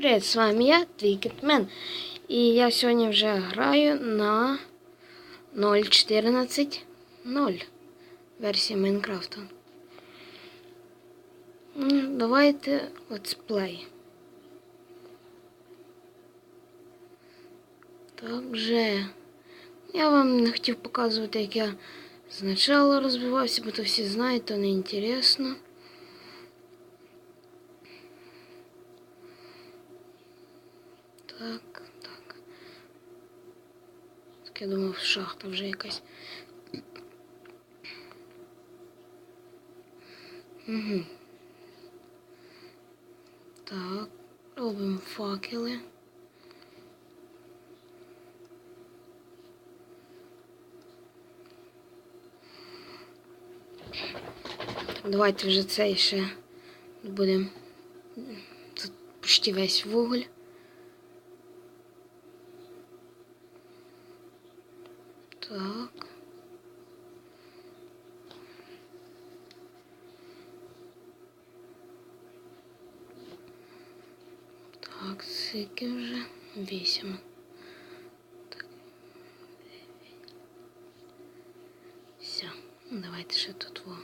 привіт, з вами я, твій Кітмен. І я сьогодні вже граю на 0.14.0 версії Майнкрафта. Ну, Давайте летсплей. Так же. Я вам не хотів показувати, як я спочатку розвивався, бо то всі знають, то не інтересно. Так, так. Так я думав, шахта вже якась. Угу. Так, робимо факели. Давайте вже цей ще будемо. Тут почти весь вуголь. Так. Так, скільки вже? Вісім. Так. Все. Ну, Давайте ще тут во.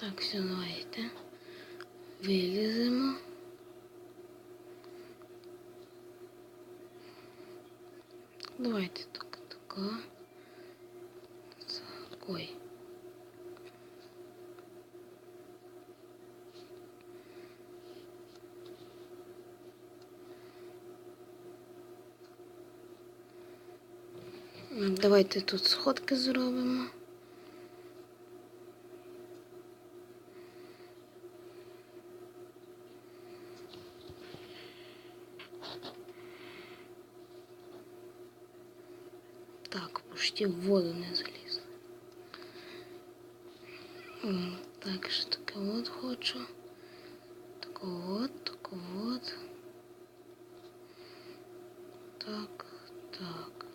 Так, все, давайте. Виліземо. Давайте так, така. Так, ой. Давайте тут сходки зробимо. Почти в воду не заліз. Так, що таке от хочу. Так от, так от. Так, так.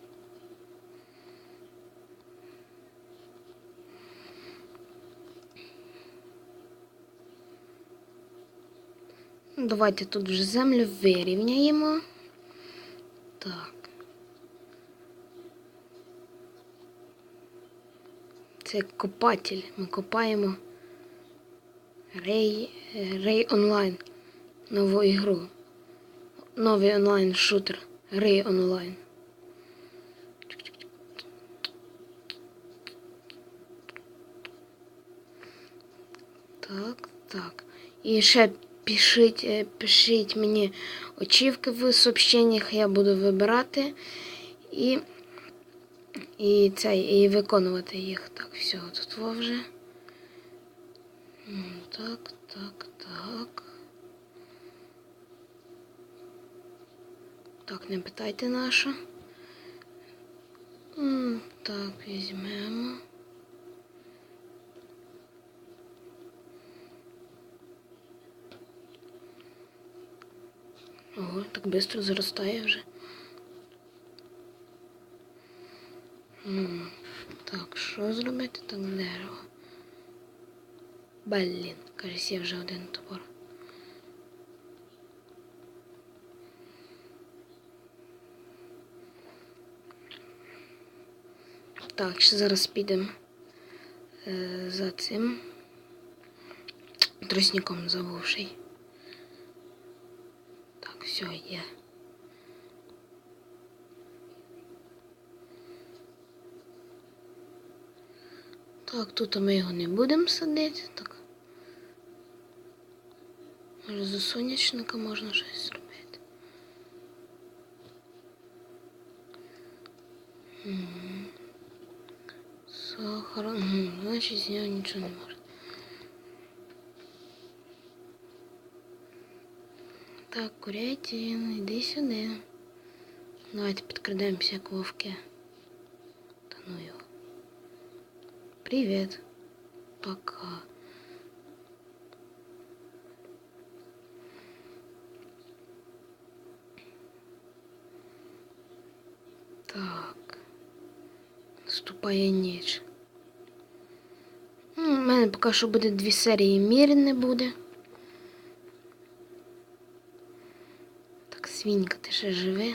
Давайте тут вже землю вирівняємо. Так. Це копатель. Ми копаємо Рей, Рей онлайн. Нову ігру. Новий онлайн шутер. Рей онлайн. Так, так. І ще пишіть, е, пишіть мені очівки в сообщеннях, я буду вибирати і, і, цей, і виконувати їх. Так, все, тут во вже. Так, так, так. Так, не питайте наша. Так, візьмемо. Ого, так швидко зростає вже. М, Так, що зробити? Так, дерево. Блін, кажись, є вже один топор. Так, ще зараз підемо е, за цим тростником забувший. Так, все, є. Так, тут ми його не будемо садити. Так. Може, з сонячника можна щось зробити. Мгм. Сахар. Мгм, Значить, з нього нічого не можна. Так, курятин, іди сюди. Давайте підкрадемося як вовки. Та ну його. Привет. Пока. Так. Наступає ніч. М, мене поки що буде дві серії мір не буде. Так, свінька, ти ще живе.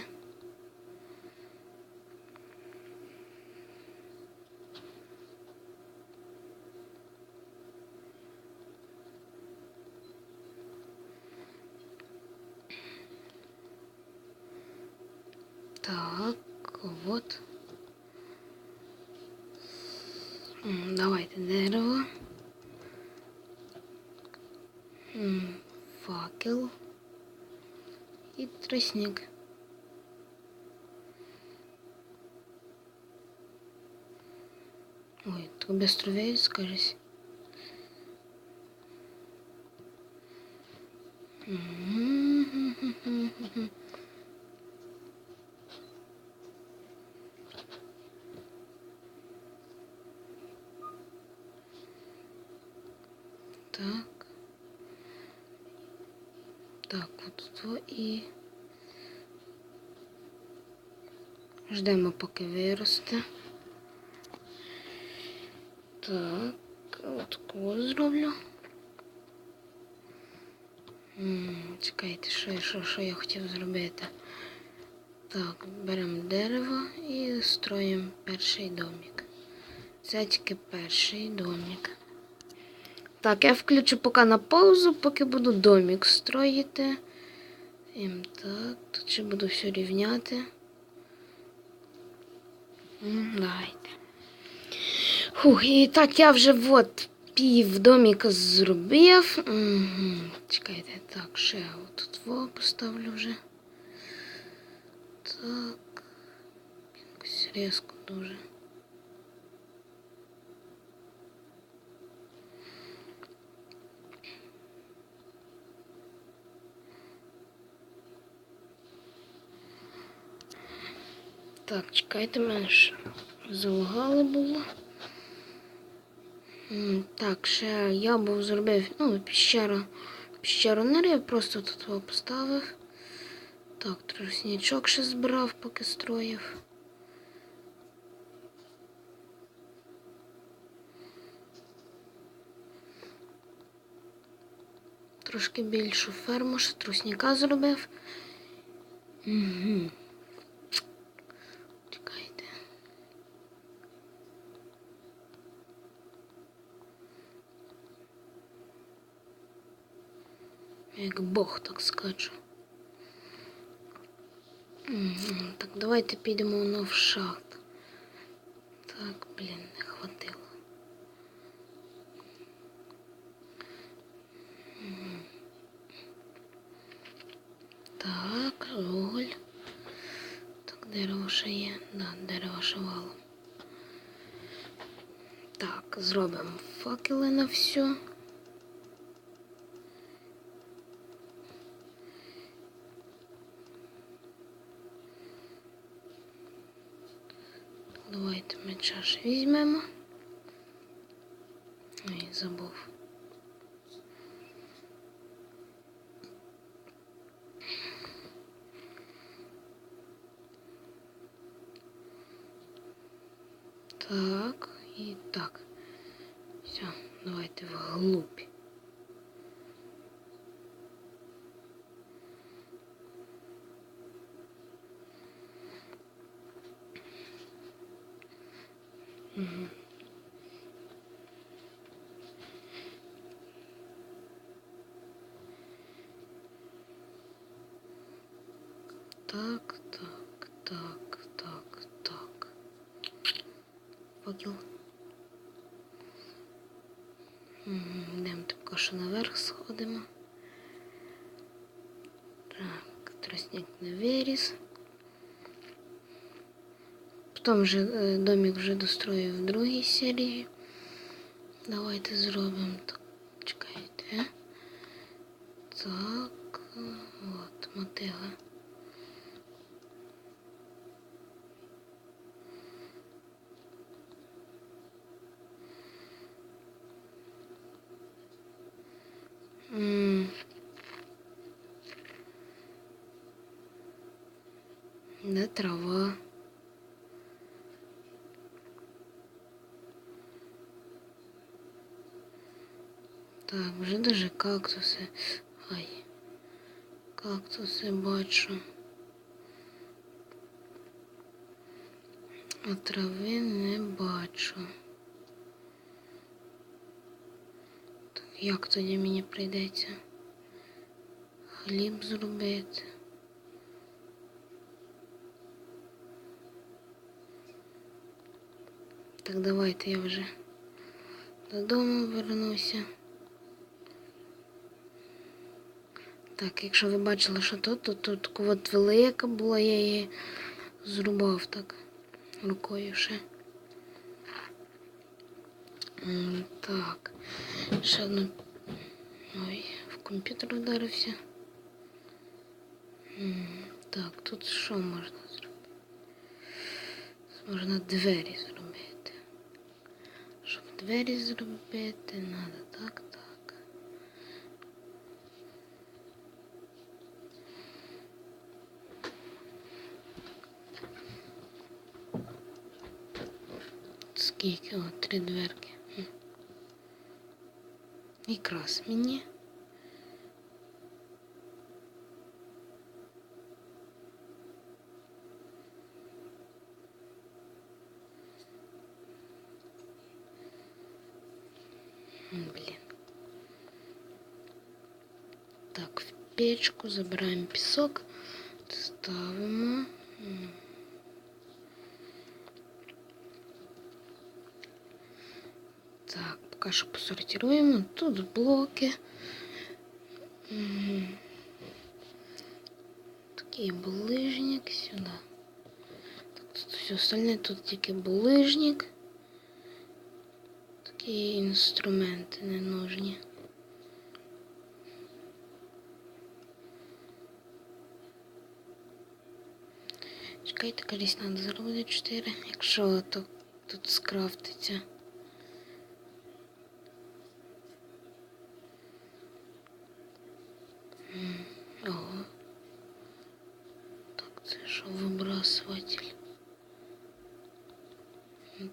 Так, вот. М, Давайте дерево. Факел. І тростник. Ой, так быстро веет, скажись. М-м-м-м-м-м. Ждемо, поки виросте. Так, от кого зроблю. Чекайте, що, що, що я хотів зробити. Так, беремо дерево і строїмо перший домик. Це тільки перший домик. Так, я включу поки на паузу, поки буду домик строїти. Ем, так, тут ще буду все рівняти. М, Давайте. Фух, і так я вже от пів доміка зробив. Мгм, Чекайте, так, ще тут во поставлю вже. Так. Якось різко дуже. Так, чекайте, мене ж залагало було. Так, ще я був зробив, ну, піщеру. Піщеру не рив, просто тут його поставив. Так, троснячок ще збирав, поки строїв. Трошки більшу ферму, ще трусняка зробив. Угу. Чекайте. Як Бог так скачу. Мгм. Так, давайте підемо на в шахт. Так, блін, не хватило. Так, уголь. Так, дерево ще є. Да, дерево ще валом. Так, зробимо факели на все. Чаш візьмемо. Ой, забув. Так, і так. Все, давайте вглубь. Наверх. Так, тростник на виріс. Потім вже е, домик вже достроїв в другій серії. Давайте зробимо так. Чекайте. Так, от, мотига. М. Де трава? Так, вже даже кактуси. Ай. Кактуси бачу. А трави не бачу. Так як тоді мені прийдеться? Хліб зробити. Так давайте я вже додому вернуся. Так, якщо ви бачили, що тут, то тут от велика була, я її зрубав так рукою ще. Так. Ще одну. Ой, в комп'ютер вдарився. М, Так, тут що можна зробити? Можна двері зробити. Щоб двері зробити, треба так, так. Скільки? О, три дверки. Хм. Якраз мені. М, Блін. Так, в печку забираємо пісок, ставимо. М. Так, поки що посортируємо. Тут блоки. Такий булижник сюди. Так, тут все остальне, тут тільки булижник. Такі інструменти не нужні. Чекайте, колись треба зробити 4, якщо то тут скрафтиться.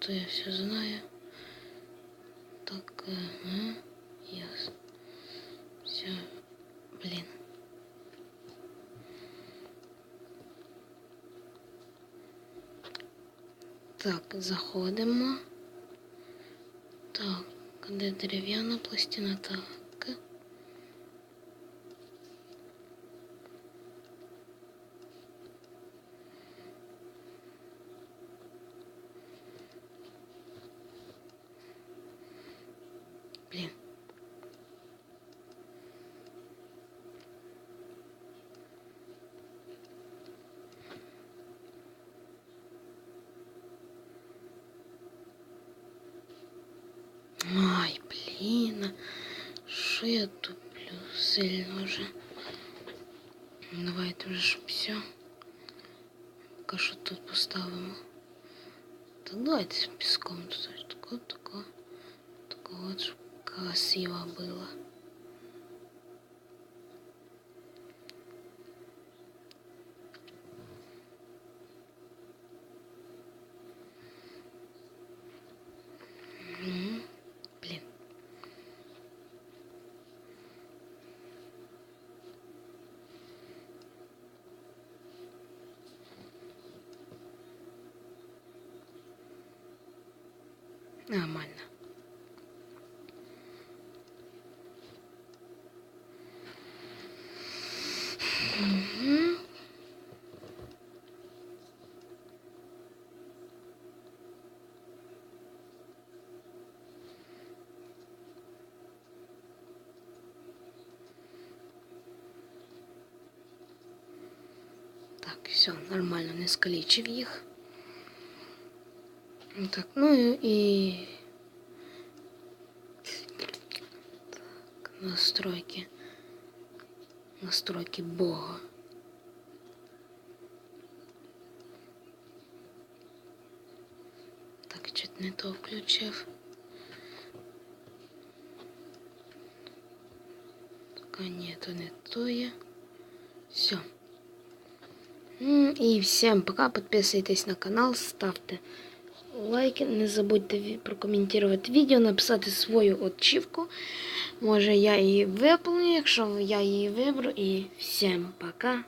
Ну то я все знаю. Так, ага, ясно. Все, блин. Так, заходимо. Так, де дерев'яна пластина? Так. Ай, блін. Що я туплю сильно вже? Давайте вже щоб все. Поки що тут поставимо. Так давайте з піском тут тако, тако, тако от, щоб красиво было. Нормально. Так, все, нормально, не скалічив їх. Так, ну і. Так, настройки. Настройки Бога. Так, чуть не то включив. Так, а ні, то не то є. Все. И всем пока, подписывайтесь на канал, ставьте лайки, не забудьте прокоментувати відео, написати свою отчівку. Може я її виповню, якщо я її виберу. І всім пока.